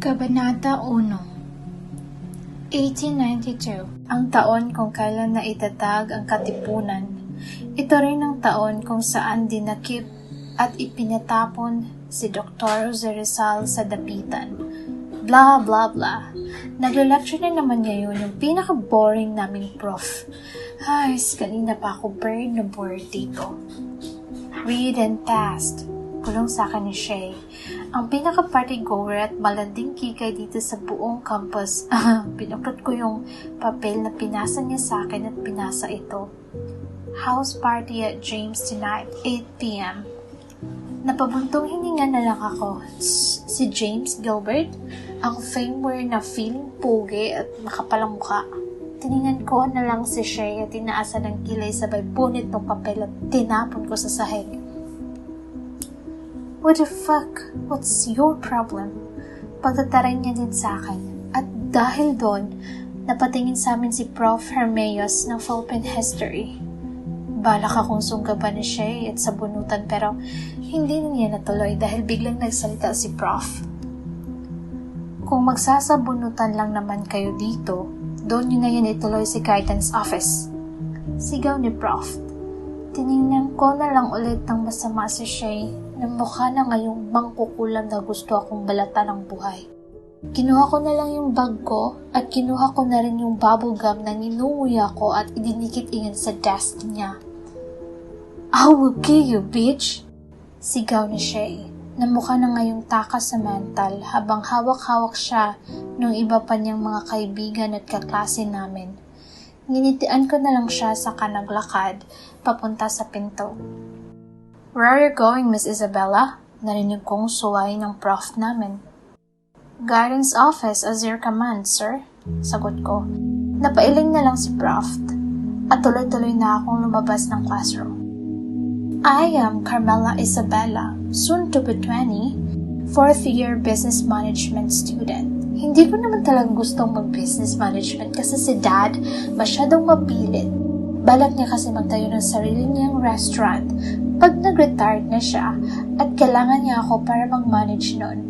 Kabanata 1 1892, ang taon kung kailan naitatag ang katipunan. Ito rin ang taon kung saan dinakip at ipinatapon si Dr. Jose Rizal sa dapitan. Blah, blah, blah. Nagla-lecture na naman ngayon yung pinaka-boring naming prof. Ay, kanina pa ako bird na bored dito. Read and fast. Pulong sa akin ni Shay. Ang pinaka-party goer at malanding kikay dito sa buong campus. Pinuklot ko yung papel na pinasa niya sa akin at pinasa ito. House party at James tonight, 8pm. Napabuntong hininga na lang ako. Si James Gilbert, ang fameware na feeling pogi at makapalang mukha. Tiningnan ko na lang si Shay at tinaasan ng kilay sabay punit ng papel at tinapon ko sa sahig. What the fuck? What's your problem? Pagtataray niya din sa akin. At dahil doon, napatingin sa amin si Prof. Hermeos ng Philippine History. Balak akong sunggaban ni Shay at sabunutan pero hindi na niya natuloy dahil biglang nagsalita si Prof. Kung magsasabunutan lang naman kayo dito, doon nyo na yan ituloy si guidance office. Sigaw ni Prof. Tiningnan ko na lang ulit ng masama si Shay na mukha na ngayong mangkukulam na gusto akong balatan ng buhay. Kinuha ko na lang yung bag ko at kinuha ko na rin yung bubble gum na ninunguya ko at idinikit iyan sa desk niya. I will kill you, bitch! Sigaw ni Shay na mukha na ngayong takas sa mental habang hawak-hawak siya ng iba pa niyang mga kaibigan at kaklase namin. Nginitian ko na lang siya sa kanaglakad papunta sa pinto. Where are you going, Miss Isabella? Narinig kong suway ng prof namin. Guidance office as your command, sir. Sagot ko. Napailing na lang si prof at tuloy-tuloy na akong lumabas ng classroom. I am Carmela Isabella, soon to be 20, fourth year business management student. Hindi ko naman talagang gustong mag-business management kasi si dad masyadong mapilit. Balak niya kasi magtayo ng sarili niyang restaurant pag nag-retired na siya at kailangan niya ako para mag-manage nun.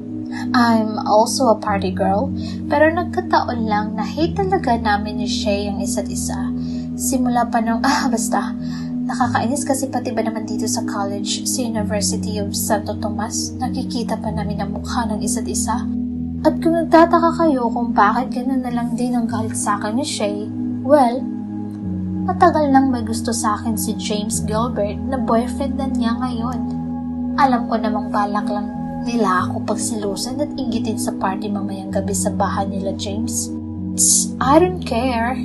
I'm also a party girl, pero nagkataon lang na hate talaga namin ni Shay ang isa't isa. Simula pa nung, ah basta, nakakainis kasi pati ba naman dito sa college, sa University of Santo Tomas, nakikita pa namin ang mukha ng isa't isa. At kung nagtataka kayo kung bakit ganun na lang din ang galit sa akin ni Shay, well, matagal nang may gusto sa akin si James Gilbert na boyfriend na niya ngayon. Alam ko namang balak lang nila ako pagsilusan at inggitin sa party mamayang gabi sa bahay nila James. Tss, I don't care.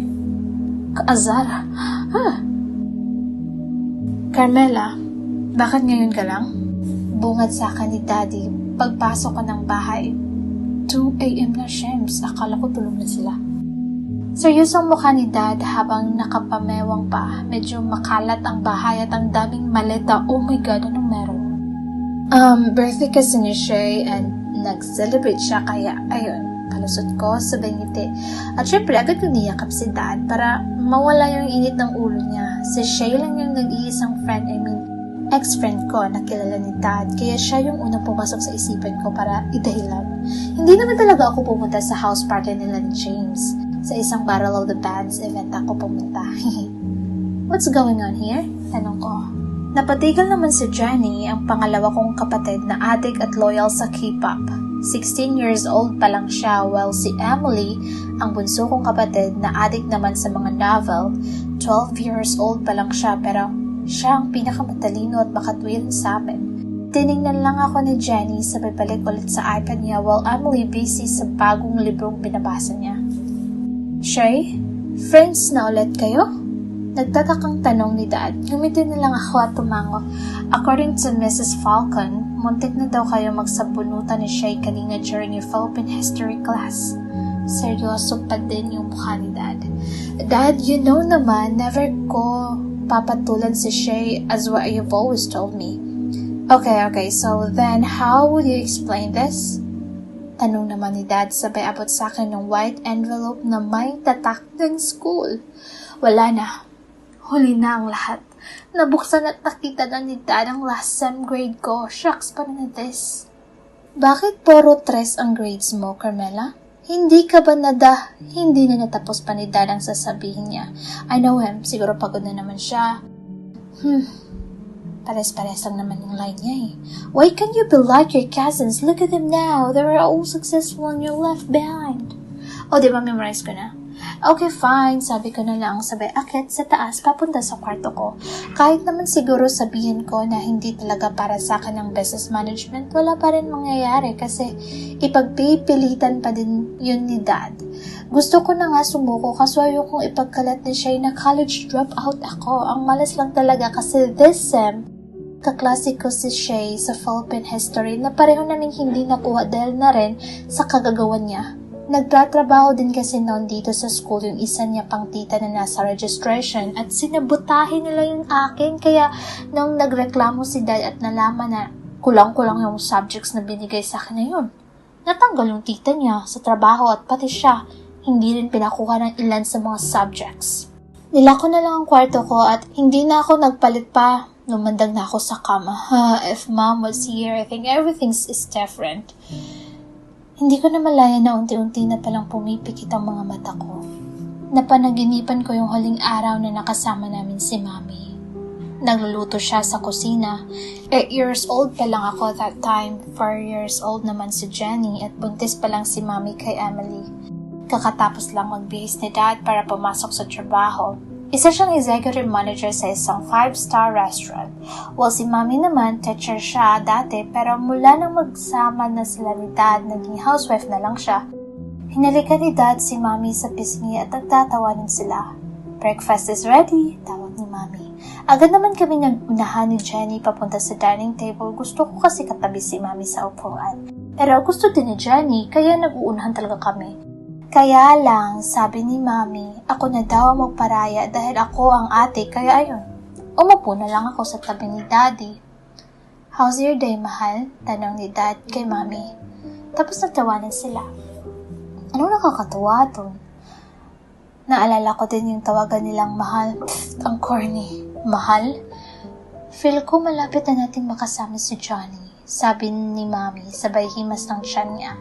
Kaazar. Huh. Carmela, bakit ngayon ka lang? Bungad sa akin ni Daddy pagpasok ko ng bahay. 2 a.m. na, Shems. Akala ko tulog na sila. Seryosong mukha ni Dad habang nakapamewang pa. Medyo makalat ang bahay at ang daming maleta. Oh my God, anong meron? Um, birthday kasi ni Shay and nag-celebrate siya kaya, ayun, kalusot ko sa ngiti. At syempre, agad ko niyakap si Dad para mawala yung init ng ulo niya. Si Shay lang yung nag-iisang friend, I mean, ex-friend ko na kilala ni Dad, kaya siya yung unang pumasok sa isipan ko para idahilan. Hindi naman talaga ako pumunta sa house party nila ni James. Sa isang Battle of the Bands event ako pumunta. What's going on here? Tanong ko. Napatigil naman si Jenny, ang pangalawa kong kapatid na adik at loyal sa K-pop. 16 years old pa lang siya while si Emily, ang bunso kong kapatid na adik naman sa mga novel, 12 years old pa lang siya pero siya ang pinakamatalino at makatwiran sa amin. Tiningnan lang ako ni Jenny sa balik ulit sa iPad niya while Emily busy sa bagong librong binabasa niya. Shay, friends na ulit kayo? Nagtatakang tanong ni Dad. Ngumiti na lang ako at tumango. According to Mrs. Falcon, muntik na daw kayo magsabunutan ni Shay kanina during your Philippine history class. Seryoso pa din yung mukha ni Dad. Dad, you know naman, never ko papatulan si Shay as what you've always told me. Okay, okay, so then how would you explain this? Tanong naman ni Dad sabay abot sa akin ng white envelope na may tatak ng school. Wala na. Huli na ang lahat. Nabuksan at nakita na ni Dad ang last sem grade ko. Shucks pa na this. Bakit puro tres ang grades mo, Carmela? Hindi ka ba nada? Hindi na natapos pa ni Dad ang sasabihin niya. I know him. Siguro pagod na naman siya. Hmm. Pares-pares lang naman yung line niya eh. Why can't you be like your cousins? Look at them now. They were all successful and you're left behind. O, di ba memorize ko na? Okay, fine. Sabi ko na lang sabay akit sa taas papunta sa kwarto ko. Kahit naman siguro sabihin ko na hindi talaga para sa akin ang business management, wala pa rin mangyayari kasi ipagpipilitan pa din yun ni dad. Gusto ko na nga sumuko kaso ayokong ipagkalat ni Shay na college dropout ako. Ang malas lang talaga kasi this sem, kaklase ko si Shay sa Philippine History na pareho naming hindi nakuha dahil na rin sa kagagawan niya. Nagtatrabaho din kasi noon dito sa school yung isa niya pang tita na nasa registration at sinabutahin nila yung akin kaya nung nagreklamo si dad at nalaman na kulang-kulang yung subjects na binigay sa akin na yun. Natanggal yung tita niya sa trabaho at pati siya hindi rin pinakuha ng ilan sa mga subjects. Nilako na lang ang kwarto ko at hindi na ako nagpalit pa. Lumandag na ako sa kama. If mom was here, I think everything is different. Hindi ko na malaya na unti-unti na palang pumipikit ang mga mata ko. Napanaginipan ko yung huling araw na nakasama namin si Mami. Nagluluto siya sa kusina. 8 years old pa lang ako that time. 4 years old naman si Jenny at buntis pa lang si Mami kay Emily. Kakatapos lang magbihis ni Dad para pumasok sa trabaho. Isa siyang executive manager sa isang five-star restaurant. While si Mami naman, teacher siya dati pero mula nang magsama na sila ni Dad, naging housewife na lang siya. Hinalikan ni Dad si Mami sa pisngi at nagtatawanan sila. Breakfast is ready, tawag ni Mami. Agad naman kami nagunahan ni Jenny papunta sa dining table. Gusto ko kasi katabi si Mami sa upuan. Pero gusto din ni Jenny, kaya nag-uunahan talaga kami. Kaya lang, sabi ni Mami, ako na daw ang magparaya dahil ako ang ate, kaya ayun. Umupo na lang ako sa tabi ni Daddy. How's your day, mahal? Tanong ni Dad kay Mami. Tapos nagtawanan sila. Anong nakakatuwa dun? Naalala ko din yung tawagan nilang mahal. Pfft, ang corny. Mahal? Feel ko malapit na nating makasama si Johnny. Sabi ni Mami, sabay himas ng tiyan niya.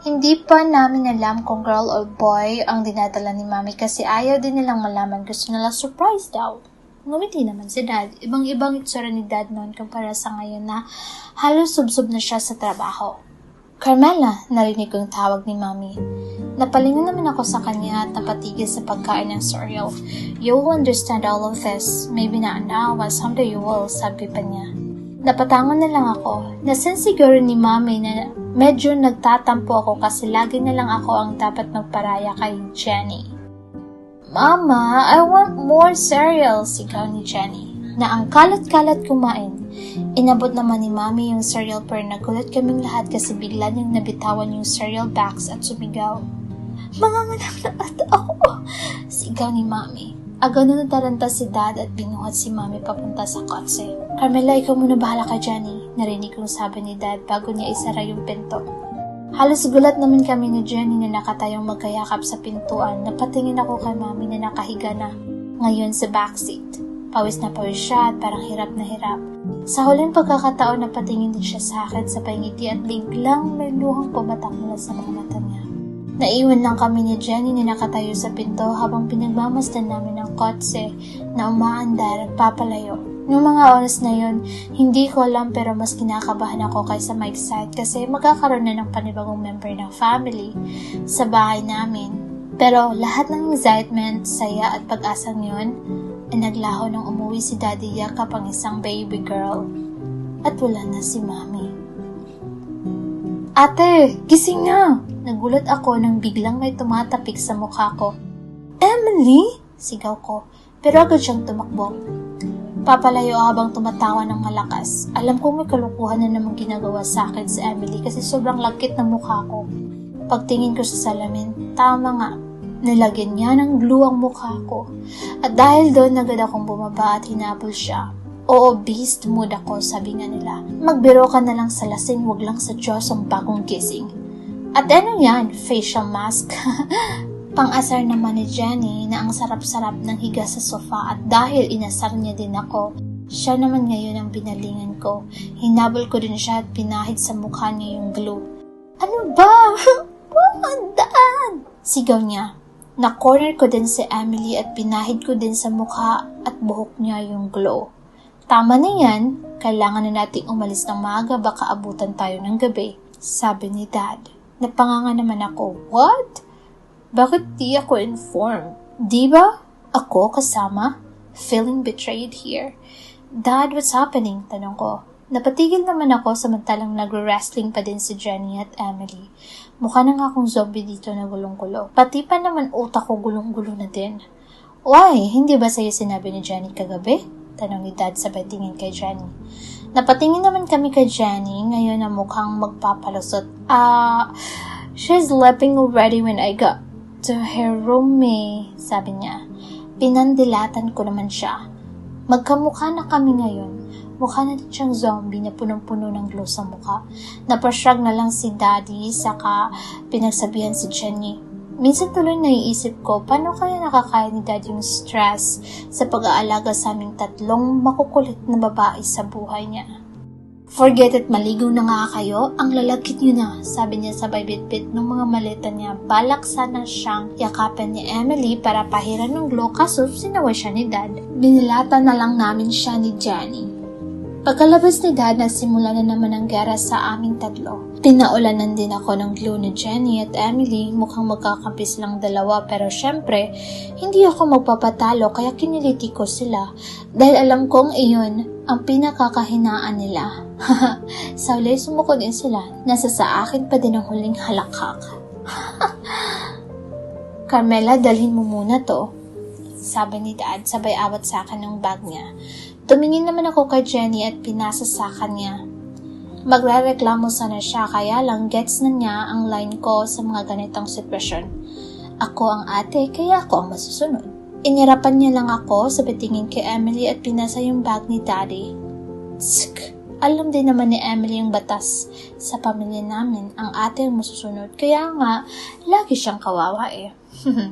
Hindi pa namin alam kung girl or boy ang dinadala ni Mami kasi ayaw din nilang malaman. Gusto nila surprise daw. Ngumiti naman si Dad. Ibang-ibang itsura ni Dad noon kumpara sa ngayon na halos subsob na siya sa trabaho. Carmela, narinig ko yung tawag ni Mami. Napalingon naman ako sa kanya at napatigil sa pagkain ng cereal. You will understand all of this. Maybe not now, but someday you will, sabi pa niya. Napatangon na lang ako. Nasan siguro ni Mami na medyo nagtatampo ako kasi lagi na lang ako ang dapat magparaya kay Jenny. Mama, I want more cereal, sigaw ni Jenny. Na ang kalat-kalat kumain. Inabot naman ni Mami yung cereal pero nagulat kaming lahat kasi bigla niyang nabitawan yung cereal box at sumigaw. Manganganak na ata ako! Sigaw ni Mami. Agad na nataranta si Dad at binuhat si Mami papunta sa kotse. Carmela, ikaw muna bahala ka, Jenny. Narinig kong sabi ni Dad bago niya isara yung pinto. Halos gulat naman kami ni Jenny na nakatayong magkayakap sa pintuan. Napatingin ako kay Mami na nakahiga na ngayon sa backseat. Pawis na pawis siya at parang hirap na hirap. Sa huling pagkakataon napatingin din siya sa akin sa pangiti at biglang may luhang pumatak mula sa mga mata niya. Naiwan lang kami ni Jenny na nakatayo sa pinto habang pinagmamasdan namin ang kotse na umaandar at papalayo. Noong mga oras na yun, hindi ko alam pero mas kinakabahan ako kaysa ma-excite kasi magkakaroon na ng panibagong member ng family sa bahay namin. Pero lahat ng excitement, saya at pag-asang yun ay naglaho nang umuwi si Daddy yakap ang isang baby girl at wala na si Mami. Ate, gising na! Nagulat ako nang biglang may tumatapik sa mukha ko. Emily? Sigaw ko, pero agad siyang tumakbo. Papalayo habang tumatawa ng malakas. Alam kong may kalukuhan na namang ginagawa sa akin si Emily kasi sobrang lagkit ng mukha ko. Pagtingin ko sa salamin, tama nga, nilagyan niya ng glue ang mukha ko. At dahil doon, agad akong bumaba at hinabol siya. Oo, beast mood ako, sabi nga nila. Magbiro ka na lang sa lasing, wag lang sa Diyos ang bagong gising. At ano yan? Facial mask? Pang-asar naman ni Jenny na ang sarap-sarap ng higa sa sofa at dahil inasar niya din ako, siya naman ngayon ang binalingan ko. Hinabol ko din siya at pinahid sa mukha niya yung glue. Ano ba? Pumandaan! Sigaw niya. Na-corner ko din si Emily at pinahid ko din sa mukha at buhok niya yung glow. Tama na yan, kailangan na nating umalis ng maaga baka abutan tayo ng gabi, sabi ni Dad. Napanganga naman ako, what? Bakit di ako informed? Di ba? Ako kasama? Feeling betrayed here. Dad, what's happening? Tanong ko. Napatigil naman ako samantalang nagre-wrestling pa din si Jenny at Emily. Mukha na nga akong zombie dito na gulong-gulo. Pati pa naman utak ko gulong-gulo na din. Why? Hindi ba sa'yo sinabi ni Jenny kagabi? Tanong ni Dad sabay tingin kay Jenny. Napatingin naman kami kay Jenny ngayon na mukhang magpapalusot. Ah, she's sleeping already when I got to her room, eh, sabi niya. Pinandilatan ko naman siya. Magkamukha na kami ngayon. Mukha na din siyang zombie na punong-puno ng glow sa mukha. Napashrug na lang si Daddy, saka pinagsabihan si Jenny. Minsan tuloy naiisip ko, paano kaya nakakaya ni Daddy yung stress sa pag-aalaga sa aming tatlong makukulit na babae sa buhay niya. Forget it, maligo na nga kayo. Ang lalagkit niyo na, sabi niya sabay bitbit ng mga maleta niya. Balak sana siyang yakapin ni Emily para pahiran ng glow kaso sinaway siya ni Dad. Binilata na lang namin siya ni Jenny. Pagkalabas ni Dad, nagsimula na naman ang gera sa aming tatlo. Pinaulanan din ako ng glue ni Jenny at Emily. Mukhang magkakampis lang dalawa pero syempre, hindi ako magpapatalo kaya kiniliti ko sila. Dahil alam kong iyon ang pinakakahinaan nila. sa uli, sumuko din sila. Nasa sa akin pa din ang huling halakhak. Carmela, dalhin mo muna to. Sabi ni Dad, sabay awat sa akin ng bag niya. Tumingin naman ako kay Jenny at pinasa sa kanya. Magrereklamo sana siya kaya lang gets na niya ang line ko sa mga ganitong sitwasyon. Ako ang ate kaya ako ang masusunod. Inirapan niya lang ako sa tingin kay Emily at pinasa yung bag ni Daddy. Tsk! Alam din naman ni Emily yung batas sa pamilya namin ang ate ang masusunod kaya nga lagi siyang kawawa eh.